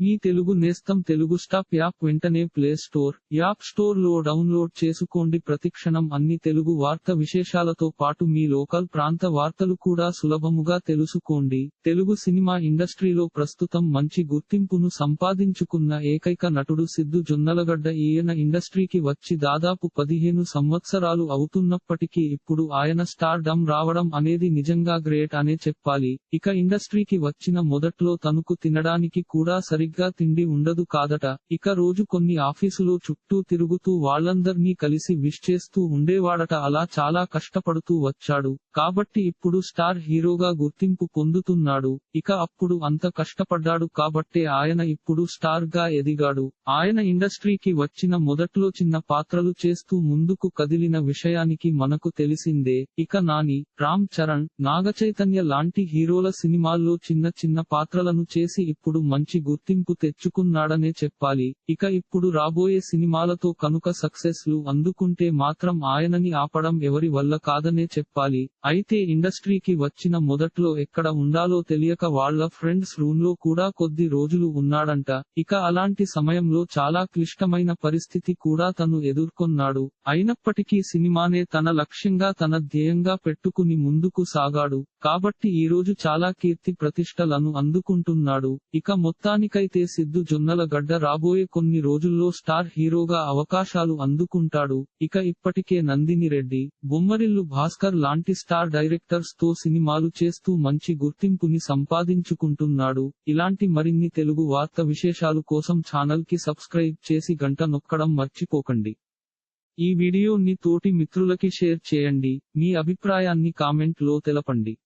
మీ తెలుగు నేస్తం Telugu stop app వెంటనే play store app స్టోర్లో డౌన్లోడ్ చేసుకోండి. ప్రతిక్షణం అన్ని తెలుగు వార్త విశేషాలతో పాటు మీ లోకల్ ప్రాంత వార్తలు కూడా సులభముగా తెలుసుకోండి. తెలుగు సినిమా ఇండస్ట్రీలో ప్రస్తుతం మంచి గుర్తింపును సంపాదించుకున్న ఏకైక నటుడు సిద్ధు జొన్నలగడ్డ. ఈయన ఇండస్ట్రీకి వచ్చి దాదాపు పదిహేను సంవత్సరాలు అవుతున్నప్పటికీ ఇప్పుడు ఆయన స్టార్ డమ్ రావడం అనేది నిజంగా గ్రేట్ అనే చెప్పాలి. ఇక ఇండస్ట్రీకి వచ్చిన మొదట్లో తనకు తినడానికి కూడా సరి సరిగ్గా తిండి ఉండదు కాదట. ఇక రోజు కొన్ని ఆఫీసులో చుట్టూ తిరుగుతూ వాళ్ళందర్నీ కలిసి విష్ చేస్తూ ఉండేవాడట. అలా చాలా కష్టపడుతూ వచ్చాడు. కాబట్టి ఇప్పుడు స్టార్ హీరోగా గుర్తింపు పొందుతున్నాడు. ఇక అప్పుడు అంత కష్టపడ్డాడు కాబట్టే ఆయన ఇప్పుడు స్టార్గా ఎదిగాడు. ఆయన ఇండస్ట్రీకి వచ్చిన మొదట్లో చిన్న పాత్రలు చేస్తూ ముందుకు కదిలిన విషయానికి మనకు తెలిసిందే. ఇక నాని రామ్ చరణ్ నాగచైతన్య లాంటి హీరోల సినిమాల్లో చిన్న చిన్న పాత్రలను చేసి ఇప్పుడు మంచి గుర్తింపు తెచ్చుకున్నాడనే చెప్పాలి. ఇక ఇప్పుడు రాబోయే సినిమాలతో కనుక సక్సెస్లు అందుకుంటే మాత్రం ఆయనని ఆపడం ఎవరి వల్ల కాదనే చెప్పాలి. అయితే ఇండస్ట్రీకి వచ్చిన మొదట్లో ఎక్కడ ఉండాలో తెలియక వాళ్ళ ఫ్రెండ్స్ రూమ్లో కూడా కొద్ది రోజులు ఉన్నాడంట. ఇక అలాంటి సమయంలో చాలా క్లిష్టమైన పరిస్థితి కూడా తను ఎదుర్కొన్నాడు. అయినప్పటికీ సినిమానే తన లక్ష్యంగా తన ధ్యేయంగా పెట్టుకుని ముందుకు సాగాడు. కాబట్టి ఈ రోజు చాలా కీర్తి ప్రతిష్టలను అందుకుంటున్నాడు. ఇక మొత్తానికైతే సిద్ధు జొన్నల గడ్డ రాబోయే కొన్ని రోజుల్లో స్టార్ హీరోగా అవకాశాలు అందుకుంటాడు. ఇక ఇప్పటికే నందిని రెడ్డి బొమ్మరిల్లు భాస్కర్ లాంటి స్టార్ డైరెక్టర్స్తో సినిమాలు చేస్తూ మంచి గుర్తింపుని సంపాదించుకుంటున్నాడు. ఇలాంటి మరిన్ని తెలుగు వార్త విశేషాలు కోసం ఛానల్కి సబ్స్క్రైబ్ చేసి గంట నొక్కడం మర్చిపోకండి. ఈ వీడియోని తోటి మిత్రులకి షేర్ చేయండి. మీ అభిప్రాయాన్ని కామెంట్లో తెలపండి.